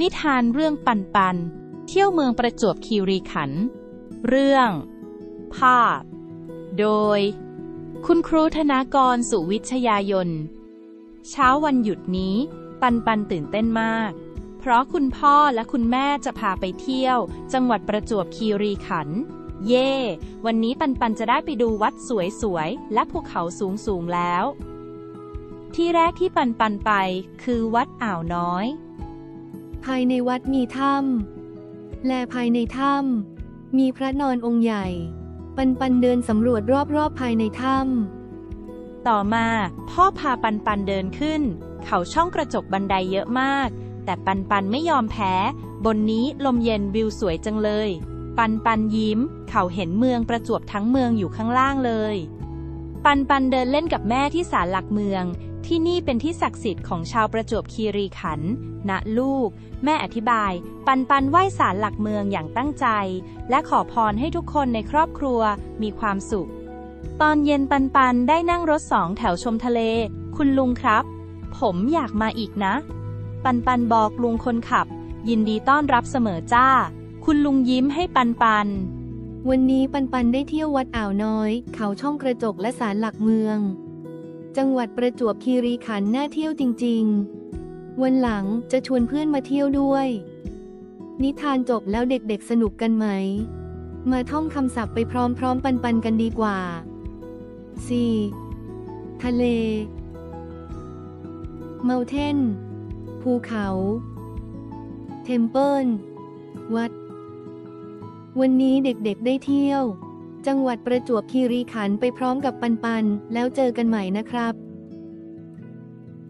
นิทานเรื่องปันปัน เที่ยวเมืองประจวบคีรีขันธ์เรื่อง ภาพ โดย คุณครูธนากรสุวิชยายน เช้าวันหยุดนี้ ปันปันตื่นเต้นมาก เพราะคุณพ่อและคุณแม่จะพาไปเที่ยว จังหวัดประจวบคีรีขันธ์เย่ วันนี้ปันปันจะได้ไปดูวัดสวยๆ และภูเขาสูงๆแล้ว ที่แรกที่ปันปันไปคือวัดอ่าวน้อย ภายในวัดมีถ้ำ และภายในถ้ำมีพระนอนองค์ใหญ่ ปันปันเดินสำรวจรอบๆภายในถ้ำ ต่อมาพ่อพาปันปันเดินขึ้น เขาช่องกระจกบันไดเยอะมาก แต่ปันปันไม่ยอมแพ้ บนนี้ลมเย็นวิวสวยจังเลย ปันปันยิ้ม เขาเห็นเมืองประจวบทั้งเมืองอยู่ข้างล่างเลย ปันปันเดินเล่นกับแม่ที่ศาลหลักเมือง ที่นี่เป็นที่ศักดิ์สิทธิ์ของชาวประจวบคีรีขันธ์นะลูก แม่อธิบาย ปันปันไหว้ศาลหลักเมืองอย่างตั้งใจ และขอพรให้ทุกคนในครอบครัวมีความสุข ตอนเย็นปันปันได้นั่งรถสองแถวชมทะเล คุณลุงครับ ผมอยากมาอีกนะ ปันปันบอกลุงคนขับ ยินดีต้อนรับเสมอจ้า คุณลุงยิ้มให้ปันปัน วันนี้ปันปันได้เที่ยววัดอ่าวน้อย เขาช่องกระจกและศาลหลักเมือง จังหวัดประจวบคีรีขันธ์น่าเที่ยวจริง ๆ วันหลังจะชวนเพื่อนมาเที่ยวด้วย นิทานจบแล้วเด็กๆสนุกกันไหม มาท่องคำศัพท์ไปพร้อมๆ ปันปันกันดีกว่า 4. ทะเล mountain ภูเขา temple วัด วันนี้เด็กๆได้เที่ยว จังหวัดประจวบคีรีขันธ์ไปพร้อมกับปันปัน แล้วเจอกันใหม่นะครับ